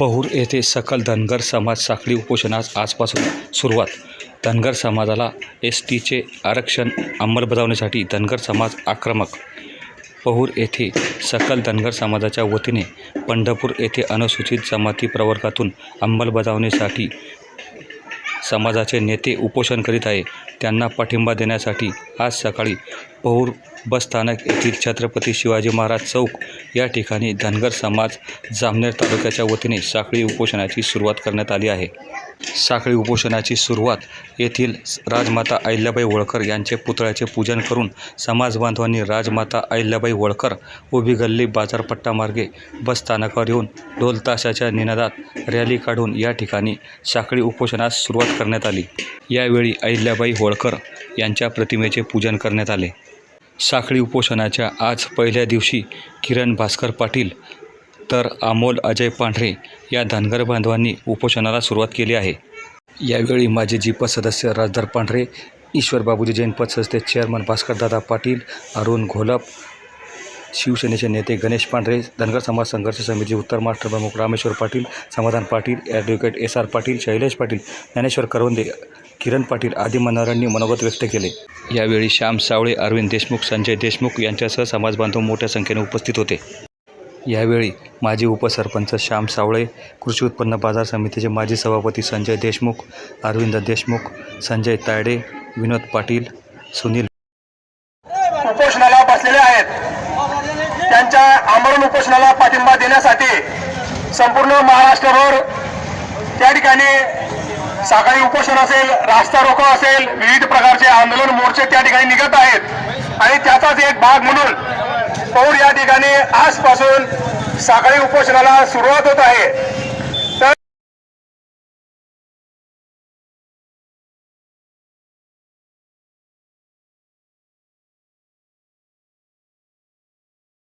पहूर येथे सकल धनगर समाज साखळी उपोषणास आजपासून सुरुवात. धनगर समाजाला एस टीचे आरक्षण अंमलबजावणीसाठी धनगर समाज आक्रमक. पहूर येथे सकल धनगर समाजाच्या वतीने पंढरपूर येथे अनुसूचित जमाती प्रवर्गातून अंमलबजावणीसाठी समाजाचे नेते उपोषण करीत आहे. त्यांना पाठिंबा देण्यासाठी आज सकाळी पहूर बसस्थानक येथील छत्रपती शिवाजी महाराज चौक या ठिकाणी धनगर समाज जामनेर तालुक्याच्या वतीने साखळी उपोषणाची सुरुवात करण्यात आली आहे. साखळी उपोषणाची सुरुवात येथील राजमाता अहिल्याबाई होळकर यांचे पुतळ्याचे पूजन करून समाज बांधवांनी राजमाता अहिल्याबाई होळकर उभी गल्ली बाजारपट्टामार्गे बसस्थानकावर येऊन ढोल ताशाच्या निनादात रॅली काढून या ठिकाणी साखळी उपोषणास सुरुवात करण्यात आली. यावेळी अहिल्याबाई होळकर यांच्या प्रतिमेचे पूजन करण्यात आले. साखळी उपोषणाच्या आज पहिल्या दिवशी किरण भास्कर पाटील तर अमोल अजय पांढरे या धनगर बांधवांनी उपोषणाला सुरुवात केली आहे. यावेळी माजी जीपत सदस्य राजदार पांढरे ईश्वर बाबूजी जैनपद सदस्य चेअरमन भास्करदादा पाटील अरुण घोलप शिवसेनेचे नेते गणेश पांढरे धनगर समाज संघर्ष समिती उत्तर महाराष्ट्र प्रमुख Rameshwar Patil Samadhan Patil advocate S R Patil Shailesh Patil Dnyaneshwar Karwande Kiran Patil आदी मान्यवरांनी मनोगत व्यक्त केले. यावेळी श्याम सावळे अरविंद देशमुख संजय देशमुख यांच्यासह समाजबांधव मोठ्या संख्येने उपस्थित होते. यावेळी माजी उपसरपंच श्याम सावळे कृषी उत्पन्न बाजार समितीचे माजी सभापती संजय देशमुख अरविंद देशमुख संजय तायडे विनोद पाटील सुनील उपोषणाला बसलेले आहेत. त्यांच्या आमरण उपोषणाला पाठिंबा देण्यासाठी संपूर्ण महाराष्ट्रभर त्या ठिकाणी साखळी उपोषण असेल रास्ता रोको असेल विविध प्रकारचे आंदोलन मोर्चे त्या ठिकाणी निघत आहेत. आणि त्याचाच एक भाग म्हणून पौर या ठिकाणी आजपासून साखळी उपोषणाला सुरुवात होत आहे.